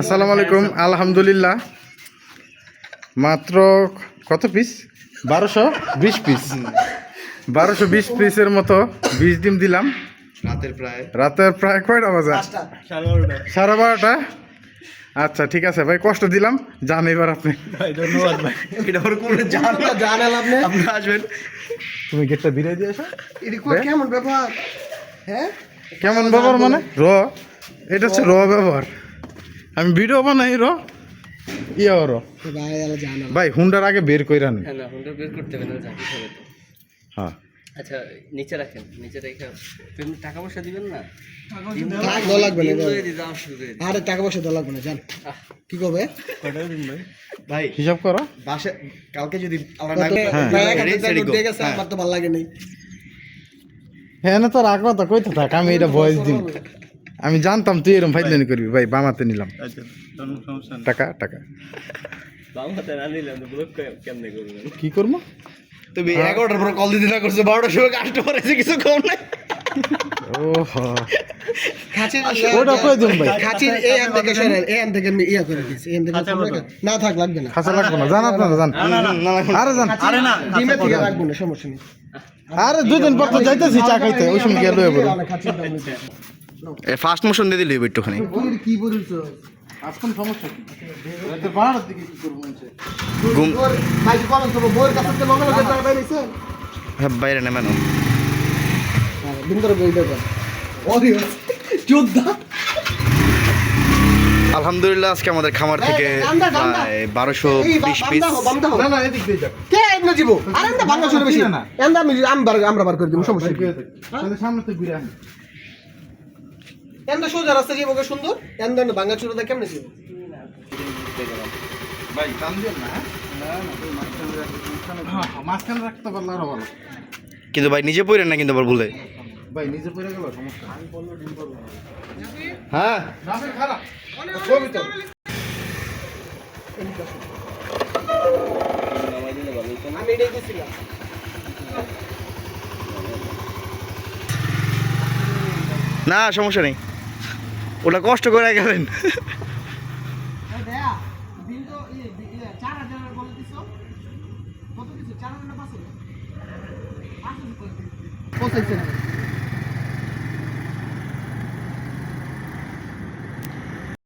আসসালামু আলাইকুম আলহামদুলিল্লাহ। মাত্র কত পিস বারোশো বিশ পিস বারোশো বিশ পিসের মতো বিশ ডিম দিলাম। রাতের প্রায়। রাতের প্রায় কয়টা বাজে? সাড়ে বারোটা। আচ্ছা ঠিক আছে ভাই কষ্ট দিলাম। যান এবার আপনি। এটা কোনো জান। জানাল আপনি আপনি আসবেন। তুমি গেটটা বিরিয়ে দিয়ে এসো কেমন ব্যাপার হ্যাঁ? কেমন ব্যবহার মানে? র। এটা হচ্ছে র ব্যবহার। আমি ভিডিও বানাই র ইয়া র ভাই হুন্ডার আগে বের কইরান হ্যাঁ হুন্ডা বের করতে হবে না তো। হ্যাঁ। আচ্ছা নিচে রাখেন নিচে রেখে তুমি টাকা পয়সা দিবেন না? লাগবে না আরে টাকা পয়সা দেওয়া লাগবে জান কি করবে? ভাই? হিসাব করো। বাসে কালকে যদি আমরা হ্যাঁ। হ্যাঁ। আমার তো ভালো লাগে নাই। হ্যাঁ না তোর আগ্রহ তো কইতে থাক আমি এটা ভয়েস দিন আমি জানতাম তুই এরকম ফাইজলানি করবি। ভাই বামাতে নিলাম। টাকা টাকা। করবেন কি করব? তুমি এগারোটার পর কল দিতে না করছ বারোটার সময় কাস্টমার এসে কিছু কম নাই। ইয়া না থাক লাগবে না। লাগবো না। জান আপনারা জান। আরে জান। আরে না ডিমে থেকে রাখব না সমস্যা নেই। আরে দুই দিন পর তো যাইতেছি চা খাইতে ওই সময় গিয়ে লয়ে বলো খাঁচির দাম নিতে। ফার্স্ট মোশন দিয়ে দিলি একটুখানি। কি বলছো আজকাল সমস্যা কি? রাতের দিকে কি করব ঘুম ওর ভাই তো বউয়ের কাছে তো লগে লগে টাকা পাইছে হ্যাঁ, বাইরে যোদ্ধা। আলহামদুলিল্লাহ আজকে আমাদের খামার থেকে। বারোশো বিশ পিস আমরা বার করে দিব সমস্যা এন্দা সোজা রাস্তা ওকে সুন্দর এন্দা বাংলা শুনে দেখ কেমনে জীব ভাই টান দিও না? না না তুই মাঝখানে রাখতে মাঝখানে রাখতে পারলে আরও ভালো। কিন্তু ভাই নিজে পড়েন না কিন্তু আবার ভুলে? ভাই নিজে পড়ে গেল সমস্যা হ্যাঁ? খারাপ। ছবি তো। আমি এটাই কইছিলাম না সমস্যা নেই। ওটা কষ্ট করে গেলেন। দেয়া দিন তো 4000 বলে দিছো? কত দিছো? 4000 না 5000 5000 পৌঁছাইছে